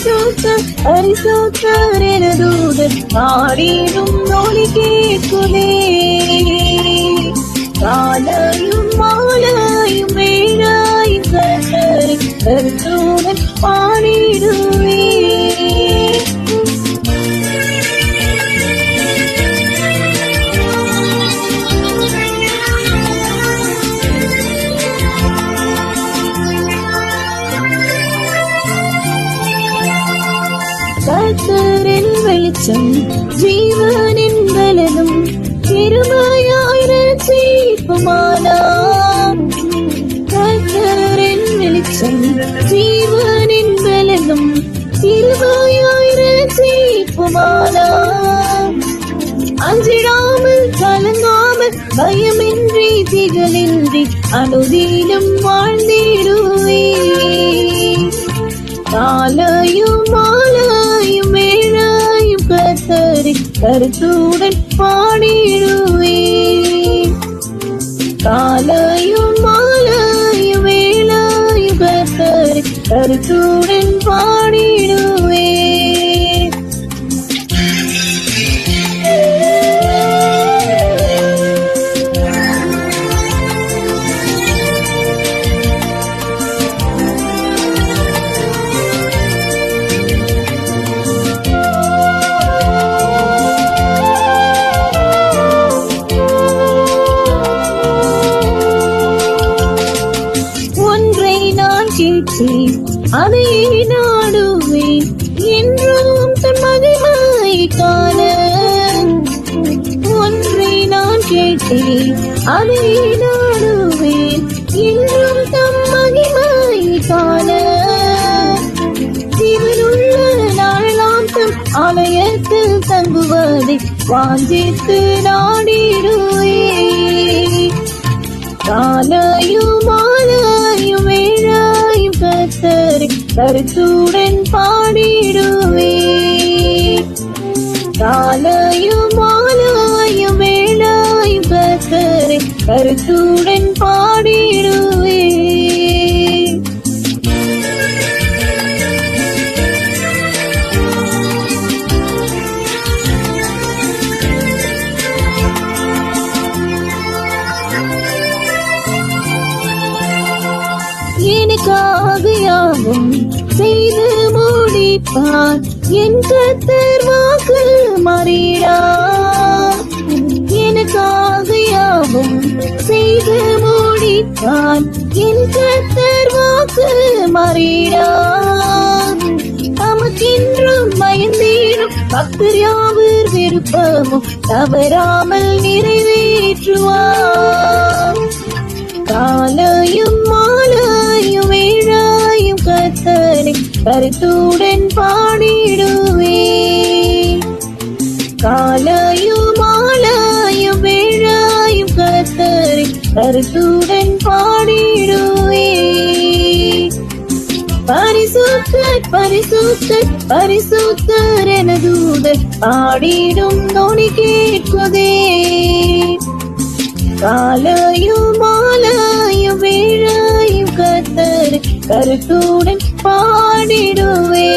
பரிசுத்தர் பரிசுத்தர் பரிசுத்தர் என தூதர் பாடிடும் ஒளி கேட்குதே. காலையும் மாலையும் வேலையும் கத்தனை கருத்துடன் பாடிடுவே கர்த்தரின் வெளிச்சம் ஜீவனின் பலனும் திருமையாயிரம் சீப்புமானாம் கர்த்தரின் வெளிச்சம் ஜீவனின் பலனும் திருமையாயிரம் சீப்புமானாம் அஞ்சிடாமல் கலங்காமல் பயமின்றி கருத்துடன் பாடிடுவே. காலையும் மாலையும் வேளாயும் கருத்துடன் நான் அதை நாடுவேன் என்றும் தன் மகிமை காண. ஒன்றை நான் கேட்டேன் அதை நாடுவேன் என்றும் தம் மகிமை காண. ஜீவனுள்ள நாளாம் தம் ஆலயத்தில் தங்குவதை வாஞ்சித்து நாடிடுவேன். கருத்துடன் பாடிடுவே. காலையும் மாலையும் வேளாயும் பக்கரை கருத்துடன் எனக்காக யாவும் செய்து முடிப்பார். என் கத்தர் வாக்கு மாறிடா எனக்காக யாவும் செய்து முடிப்பார். என் கத்தர் வாக்கு மாறிடா நமக்கென்றும் பயந்தேனும் பக்தர் யாவர் விருப்பமும் தவறாமல் நிறைவேற்றுவார். கருத்துடன் பாடிடுவே காலையும் மாலையும் வேழாயும் கத்தரை கருத்துடன் பாடிடுவே பரிசுத்தர் பரிசுத்தர் பரிசுத்தர் என தூதர் பாடிடும் நொடி கேட்குதே காலையும் கருத்துடன் பாடிடுவே